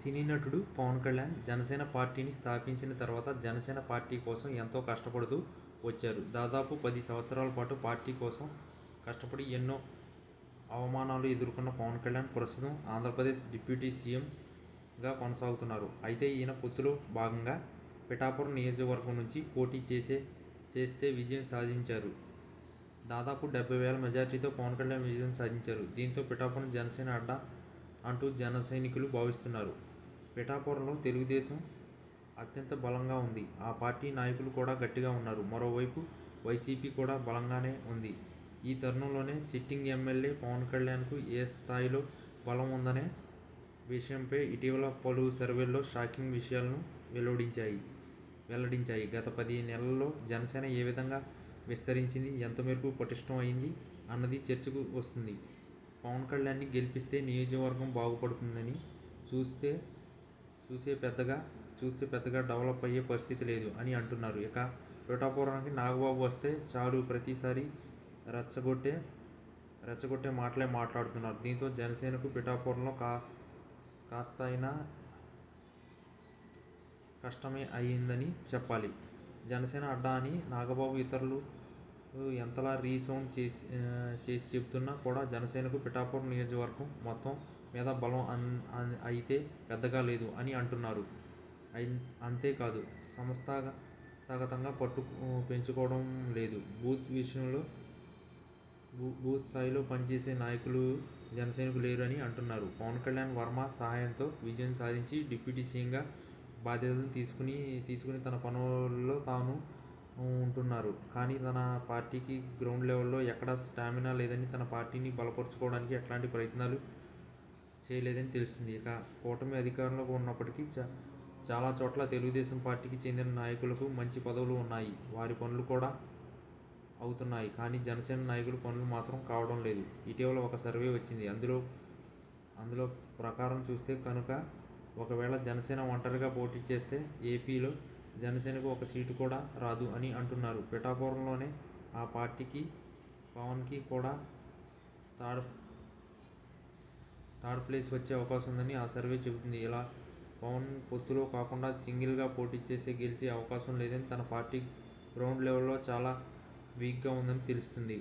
సినీ నటుడు పవన్ కళ్యాణ్ జనసేన పార్టీని స్థాపించిన తర్వాత జనసేన పార్టీ కోసం ఎంతో కష్టపడుతూ వచ్చారు. దాదాపు పది సంవత్సరాల పాటు పార్టీ కోసం కష్టపడి ఎన్నో అవమానాలు ఎదుర్కొన్న పవన్ కళ్యాణ్ ప్రస్తుతం ఆంధ్రప్రదేశ్ డిప్యూటీ సీఎంగా కొనసాగుతున్నారు. అయితే ఈయన పొత్తులో భాగంగా పిఠాపురం నియోజకవర్గం నుంచి పోటీ చేసే చేస్తే విజయం సాధించారు. దాదాపు డెబ్బై వేల మెజార్టీతో పవన్ కళ్యాణ్ విజయం సాధించారు. దీంతో పిఠాపురం జనసేన అడ్డా అంటూ జన సైనికులు భావిస్తున్నారు. పిఠాపురంలో తెలుగుదేశం అత్యంత బలంగా ఉంది. ఆ పార్టీ నాయకులు కూడా గట్టిగా ఉన్నారు. మరోవైపు వైసీపీ కూడా బలంగానే ఉంది. ఈ తరుణంలోనే సిట్టింగ్ ఎమ్మెల్యే పవన్ కళ్యాణ్కు ఏ స్థాయిలో బలం ఉందనే విషయంపై ఇటీవల పలు సర్వేల్లో షాకింగ్ విషయాలను వెల్లడించాయి. వెల్లడించాయి. గత పది నెలల్లో జనసేన ఏ విధంగా విస్తరించింది? ఎంత మేరకు పటిష్టం అయింది? అన్నది చర్చకు వస్తుంది. పవన్ కళ్యాణ్ని గెలిపిస్తే నియోజకవర్గం బాగుపడుతుందని చూస్తే చూసే పెద్దగా చూస్తే పెద్దగా డెవలప్ అయ్యే పరిస్థితి లేదు అని అంటున్నారు. ఇక పిఠాపురానికి నాగబాబు వస్తే చాలు ప్రతిసారి రెచ్చగొట్టే రెచ్చగొట్టే మాటలే మాట్లాడుతున్నారు. దీంతో జనసేనకు పిఠాపురంలో కా కాస్త అయినా కష్టమే అయ్యిందని చెప్పాలి. జనసేన అడ్డా అని నాగబాబు ఇతరులు ఎంతలా రీసౌండ్ చేసి చేసి చెప్తున్నా కూడా జనసేనకు పిఠాపురం నియోజకవర్గం మొత్తం మీద బలం అన్ అయితే పెద్దగా లేదు అని అంటున్నారు. అంతేకాదు సంస్థాగతంగా పట్టు పెంచుకోవడం లేదు. బూత్ విషయంలో బూ బూత్ స్థాయిలో పనిచేసే నాయకులు జనసేనకు లేరు అని అంటున్నారు. పవన్ కళ్యాణ్ వర్మ సహాయంతో విజయం సాధించి డిప్యూటీ సీఎంగా బాధ్యతలను తీసుకుని తీసుకుని తన పనుల్లో తాను ఉంటున్నారు. కానీ తన పార్టీకి గ్రౌండ్ లెవెల్లో ఎక్కడ స్టామినా లేదని తన పార్టీని బలపరుచుకోవడానికి ఎట్లాంటి ప్రయత్నాలు చేయలేదని తెలుస్తుంది. ఇక కూటమి అధికారంలో ఉన్నప్పటికీ చా చాలా చోట్ల తెలుగుదేశం పార్టీకి చెందిన నాయకులకు మంచి పదవులు ఉన్నాయి. వారి పనులు కూడా అవుతున్నాయి. కానీ జనసేన నాయకుల పనులు మాత్రం కావడం లేదు. ఇటీవల ఒక సర్వే వచ్చింది. అందులో అందులో ప్రకారం చూస్తే కనుక ఒకవేళ జనసేన ఒంటరిగా పోటీ చేస్తే ఏపీలో జనసేనకు ఒక సీటు కూడా రాదు అని అంటున్నారు. పిఠాపురంలోనే ఆ పార్టీకి పవన్కి కూడా థర్డ్ థర్డ్ ప్లేస్ వచ్చే అవకాశం ఉందని ఆ సర్వే చెబుతుంది. ఇలా పవన్ పొత్తులో కాకుండా సింగిల్గా పోటీ చేసే గెలిచే అవకాశం లేదని తన పార్టీ గ్రౌండ్ లెవెల్లో చాలా వీక్గా ఉందని తెలుస్తుంది.